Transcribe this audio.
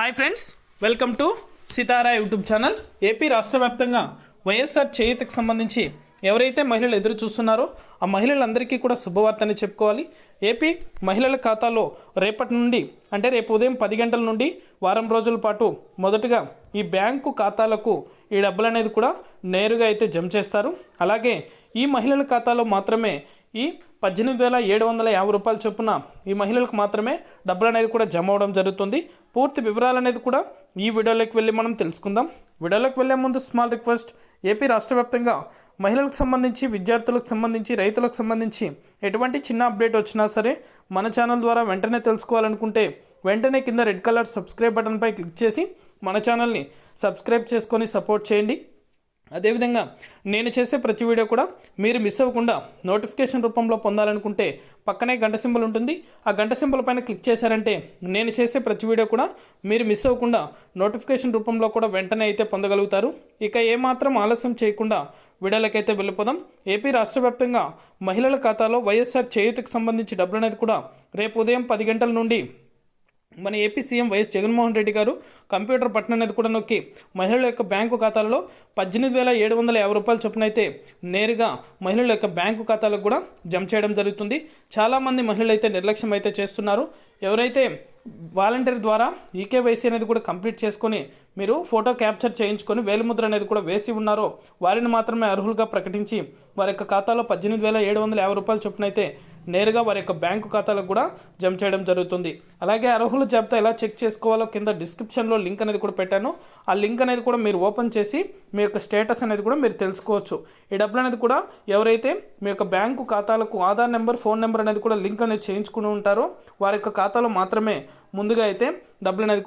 Hi friends welcome to Sitara YouTube channel. AP రాష్ట్ర వ్యాప్తంగా వైఎస్ఆర్ చేయూతకు సంబంధించి ఎవరైతే మహిళలు ఎదురు చూస్తున్నారో ఆ మహిళలందరికీ కూడా శుభవార్తని చెప్పుకోవాలి. ఏపీ మహిళల ఖాతాలో రేపటి నుండి అంటే రేపు ఉదయం పది గంటల నుండి వారం రోజుల పాటు మొదటగా ఈ బ్యాంకు ఖాతాలకు ఈ డబ్బులు అనేది కూడా నేరుగా అయితే జమ చేస్తారు. అలాగే ఈ మహిళల ఖాతాలో మాత్రమే ఈ పద్దెనిమిది వేల ఏడు వందల యాభై రూపాయల చొప్పున ఈ మహిళలకు మాత్రమే డబ్బులు అనేది కూడా జమ అవడం జరుగుతుంది. పూర్తి వివరాలు అనేది కూడా ఈ వీడియోలోకి వెళ్ళి మనం తెలుసుకుందాం. వీడియోలోకి వెళ్ళే ముందు స్మాల్ రిక్వెస్ట్ ఏపీ రాష్ట్ర వ్యాప్తంగా మహిళలకు సంబంధించి విద్యార్థులకు సంబంధించి రైతులకు సంబంధించి ఎటువంటి చిన్న అప్డేట్ వచ్చినా సరే మన ఛానల్ ద్వారా వెంటనే తెలుసుకోవాలనుకుంటే వెంటనే కింద రెడ్ కలర్ సబ్స్క్రైబ్ బటన్పై క్లిక్ చేసి మన ఛానల్ని సబ్స్క్రైబ్ చేసుకొని సపోర్ట్ చేయండి. అదేవిధంగా నేను చేసే ప్రతి వీడియో కూడా మీరు మిస్ అవ్వకుండా నోటిఫికేషన్ రూపంలో పొందాలనుకుంటే పక్కనే గంట సింబల్ ఉంటుంది. ఆ గంట సింబల్ పైన క్లిక్ చేశారంటే నేను చేసే ప్రతి వీడియో కూడా మీరు మిస్ అవ్వకుండా నోటిఫికేషన్ రూపంలో కూడా వెంటనే అయితే పొందగలుగుతారు. ఇక ఏమాత్రం ఆలస్యం చేయకుండా వీడియోలకైతే వెళ్ళిపోదాం. ఏపీ రాష్ట్ర వ్యాప్తంగా మహిళల ఖాతాలో వైఎస్ఆర్ చేయూతకు సంబంధించి డబ్బులు అనేది కూడా రేపు ఉదయం పది గంటల నుండి మన AP CM YS Jaganmohan Reddy గారు కంప్యూటర్ బటన్ అనేది కూడా నొక్కి మహిళల యొక్క బ్యాంకు ఖాతాలలో పద్దెనిమిది వేల ఏడు వందల యాభై రూపాయల చొప్పున అయితే నేరుగా మహిళల యొక్క బ్యాంకు ఖాతాలకు కూడా జమ చేయడం జరుగుతుంది. చాలామంది మహిళలు అయితే నిర్లక్ష్యం అయితే చేస్తున్నారు. ఎవరైతే వాలంటీర్ ద్వారా ఈకేవైసీ అనేది కూడా కంప్లీట్ చేసుకొని మీరు ఫోటో క్యాప్చర్ చేయించుకొని వేలిముద్ర అనేది కూడా వేసి ఉన్నారో వారిని మాత్రమే అర్హులుగా ప్రకటించి వారి యొక్క ఖాతాలో పద్దెనిమిది వేల ఏడు వందల యాభై రూపాయల చొప్పున అయితే నేరుగా వారి యొక్క బ్యాంకు ఖాతాలకు కూడా జమ చేయడం జరుగుతుంది. అలాగే అర్హుల జాబితా ఎలా చెక్ చేసుకోవాలో కింద డిస్క్రిప్షన్లో లింక్ అనేది కూడా పెట్టాను. ఆ లింక్ అనేది కూడా మీరు ఓపెన్ చేసి మీ యొక్క స్టేటస్ అనేది కూడా మీరు తెలుసుకోవచ్చు. ఈ డబ్బులు అనేది కూడా ఎవరైతే మీ యొక్క బ్యాంకు ఖాతాలకు ఆధార్ నెంబర్ ఫోన్ నెంబర్ అనేది కూడా లింక్ అనేది చేయించుకుని ఉంటారో వారి యొక్క ఖాతాలో మాత్రమే ముందుగా అయితే డబ్బులు అనేది కూడా